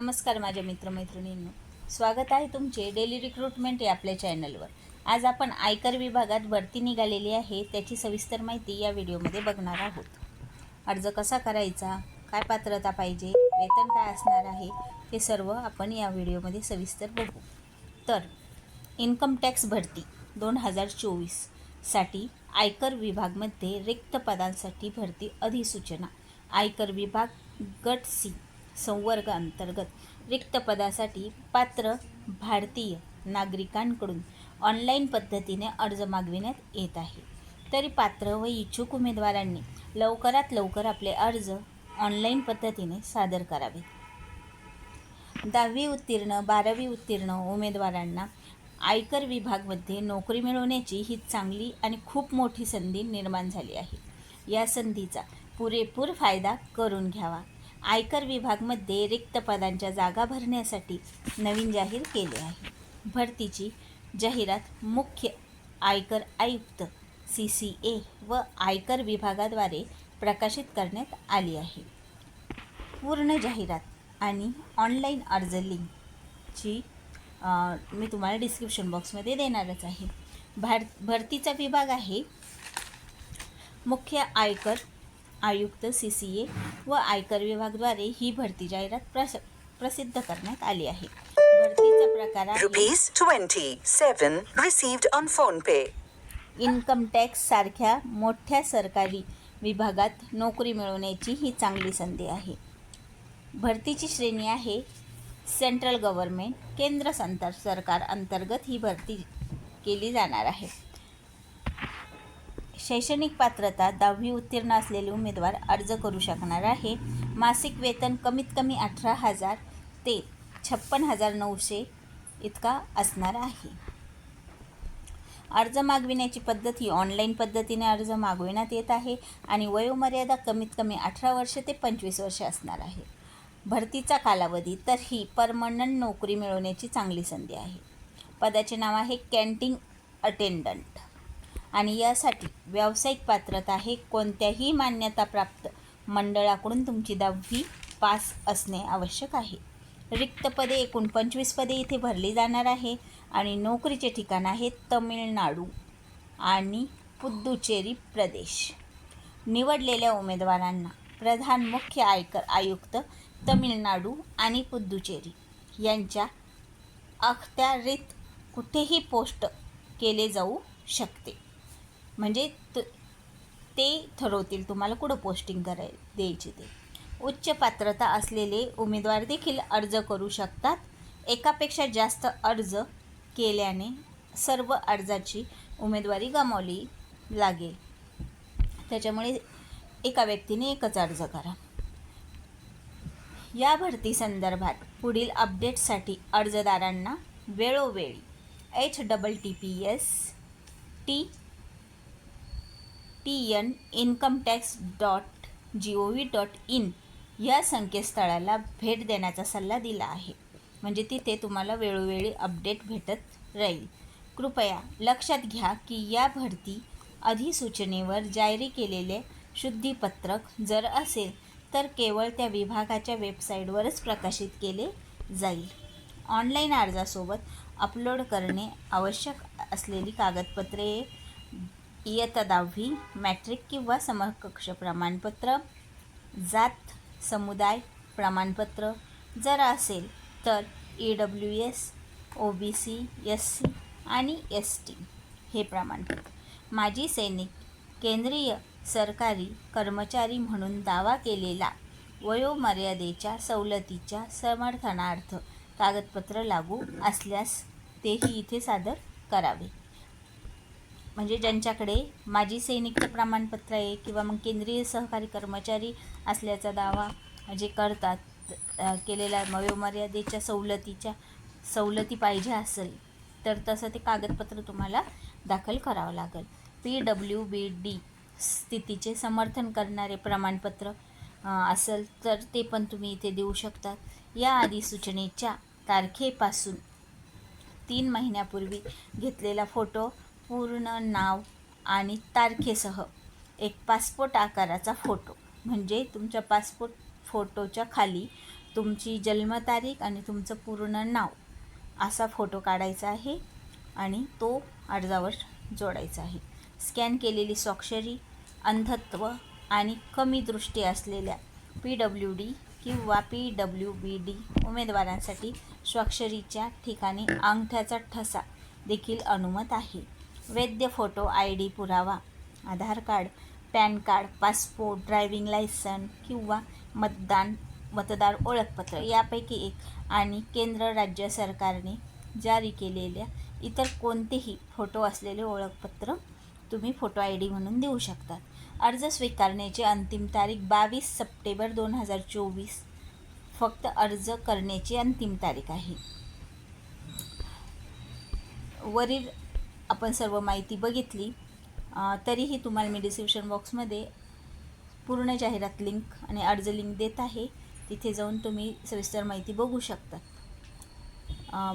नमस्कार माझ्या मित्रमैत्रिणींनो. स्वागत आहे तुमचे डेली रिक्रुटमेंट या आपल्या चॅनलवर आज आपण आयकर विभागात भरती निघालेली आहे त्याची सविस्तर माहिती या व्हिडिओमध्ये बघणार आहोत. अर्ज कसा करायचा काय पात्रता पाहिजे वेतन काय असणार आहे ते सर्व आपण या व्हिडिओमध्ये सविस्तर बघू. तर इन्कम टॅक्स भरती दोन हजार चोवीससाठी आयकर विभागमध्ये रिक्त पदांसाठी भरती अधिसूचना. आयकर विभाग गट सी. संवर्ग अंतर्गत रिक्त पदासाठी पात्र भारतीय नागरिकांकडून ऑनलाईन पद्धतीने अर्ज मागविण्यात येत आहे. तरी पात्र व इच्छुक उमेदवारांनी लवकरात लवकर आपले अर्ज ऑनलाईन पद्धतीने सादर करावे. दहावी उत्तीर्ण बारावी उत्तीर्ण उमेदवारांना आयकर विभागमध्ये नोकरी मिळवण्याची ही चांगली आणि खूप मोठी संधी निर्माण झाली आहे. या संधीचा पुरेपूर फायदा करून घ्यावा. आयकर विभागमध्ये रिक्त पदांच्या जागा भरण्यासाठी नवीन जाहीर केले आहे. भरतीची जाहिरात मुख्य आयकर आयुक्त सी सी ए व आयकर विभागाद्वारे प्रकाशित करण्यात आली आहे. पूर्ण जाहिरात आणि ऑनलाईन अर्ज लिंकची मी तुम्हाला डिस्क्रिप्शन बॉक्समध्ये देणारच आहे. भार भरतीचा विभाग आहे. मुख्य आयकर आयुक्त सी सी ए व आयकर विभागद्वारे ही भरती जाहिरात प्रस प्रसिद्ध करण्यात आली आहे. भरतीचा प्रकार आहे Rupees 27 received on phone pay. Income tax सारख्या मोठ्या सरकारी विभागात नोकरी मिळवण्याची ही चांगली संधी आहे. भरतीची श्रेणी आहे सेंट्रल गव्हर्मेंट केंद्र संतर सरकार अंतर्गत ही भरती केली जाणार आहे. शैक्षणिक पात्रता दहावी उत्तीर्ण असलेले उमेदवार अर्ज करू शकणार आहे. मासिक वेतन कमीत कमी अठरा हजार ते छप्पन हजार नऊशे इतका असणार आहे. अर्ज मागविण्याची पद्धत ही ऑनलाईन पद्धतीने अर्ज मागविण्यात येत आहे आणि वयोमर्यादा कमीत कमी अठरा वर्ष ते पंचवीस वर्ष असणार आहे. भरतीचा कालावधी तर ही परमनंट नोकरी मिळवण्याची चांगली संधी आहे. पदाचे नाव आहे कॅन्टीन अटेंडंट. आणि यासाठी व्यावसायिक पात्रता आहे कोणत्याही मान्यताप्राप्त मंडळाकडून तुमची दहावी पास असणे आवश्यक आहे. रिक्त पदे एकूण पंचवीस पदे इथे भरली जाणार आहे आणि नोकरीचे ठिकाण आहे तमिळनाडू आणि पुद्दुचेरी प्रदेश. निवडलेल्या उमेदवारांना प्रधान मुख्य आयकर आयुक्त तमिळनाडू आणि पुद्दुचेरी यांच्या अखत्यारीत कुठेही पोस्ट केले जाऊ शकते. म्हणजे त ते ठरवतील तुम्हाला कुठं पोस्टिंग कराय द्यायची ते. उच्च पात्रता असलेले उमेदवार देखील अर्ज करू शकतात. एकापेक्षा जास्त अर्ज केल्याने सर्व अर्जाची उमेदवारी गमावली लागेल. त्याच्यामुळे एका व्यक्तीने एकच अर्ज करा. या भरती संदर्भात पुढील अपडेटसाठी अर्जदारांना वेळोवेळी H double T P S T T N income tax dot G O V dot in या संकेतस्थळाला भेट देण्याचा सल्ला दिला आहे. म्हणजे तिथे तुम्हाला वेळोवेळी अपडेट भेटत राहील. कृपया लक्षात घ्या की या भरती अधिसूचनेवर जारी केलेले शुद्धीपत्रक जर असेल तर केवळ त्या विभागाच्या वेबसाईटवरच प्रकाशित केले जाईल. ऑनलाईन अर्जासोबत अपलोड करणे आवश्यक असलेली कागदपत्रे इयत्ता दहावी मॅट्रिक किंवा समकक्ष प्रमाणपत्र जात समुदाय प्रमाणपत्र. जर असेल तर E W S O B C S C आणि एस टी हे प्रमाणपत्र. माजी सैनिक केंद्रीय सरकारी कर्मचारी म्हणून दावा केलेला वयोमर्यादेच्या सवलतीच्या समर्थनार्थ कागदपत्र लागू असल्यास तेही इथे सादर करावे. म्हणजे ज्यांच्याकडे माजी सैनिकचं प्रमाणपत्र आहे किंवा मग केंद्रीय सहकारी कर्मचारी असल्याचा दावा जे करतात केलेल्या वयोमर्यादेच्या सवलतीच्या सवलती पाहिजे असेल तर तसं ते कागदपत्र तुम्हाला दाखल करावं लागेल. पी डब्ल्यू बी डी स्थितीचे समर्थन करणारे प्रमाणपत्र असेल तर ते पण तुम्ही इथे देऊ शकतात या अधिसूचनेच्या तारखेपासून तीन महिन्यापूर्वी घेतलेला फोटो पूर्ण नाव आणि तारखेसह एक पासपोर्ट आकाराचा फोटो. म्हणजे तुमच्या पासपोर्ट फोटोच्या खाली तुमची जन्मतारीख आणि तुमचं पूर्ण नाव असा फोटो काढायचा आहे आणि तो अर्जावर जोडायचा आहे. स्कॅन केलेली स्वाक्षरी अंधत्व आणि कमी दृष्टी असलेल्या पी डब्ल्यू डी किंवा पी डब्ल्यू बी डी उमेदवारांसाठी स्वाक्षरीच्या ठिकाणी अंगठ्याचा ठसा देखील अनुमत आहे. वैद्य फोटो आय डी पुरावा Aadhaar card PAN card passport driving licence किंवा मतदान मतदार ओळखपत्र यापैकी एक. आणि केंद्र राज्य सरकारने जारी केलेल्या इतर कोणतेही फोटो असलेले ओळखपत्र तुम्ही फोटो आय डी म्हणून देऊ शकता. अर्ज स्वीकारण्याची अंतिम तारीख बावीस सप्टेंबर दोन हजार चोवीस. फक्त अर्ज करण्याची अंतिम तारीख आहे. वरील आपण सर्व माहिती बघितली. तरीही तुम्हाला मी डिस्क्रिप्शन बॉक्समध्ये पूर्ण जाहिरात लिंक आणि अर्ज लिंक देत आहे. तिथे जाऊन तुम्ही सविस्तर माहिती बघू शकता.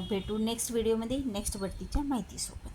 भेटू नेक्स्ट व्हिडिओमध्ये नेक्स्ट भरतीच्या माहितीसोबत.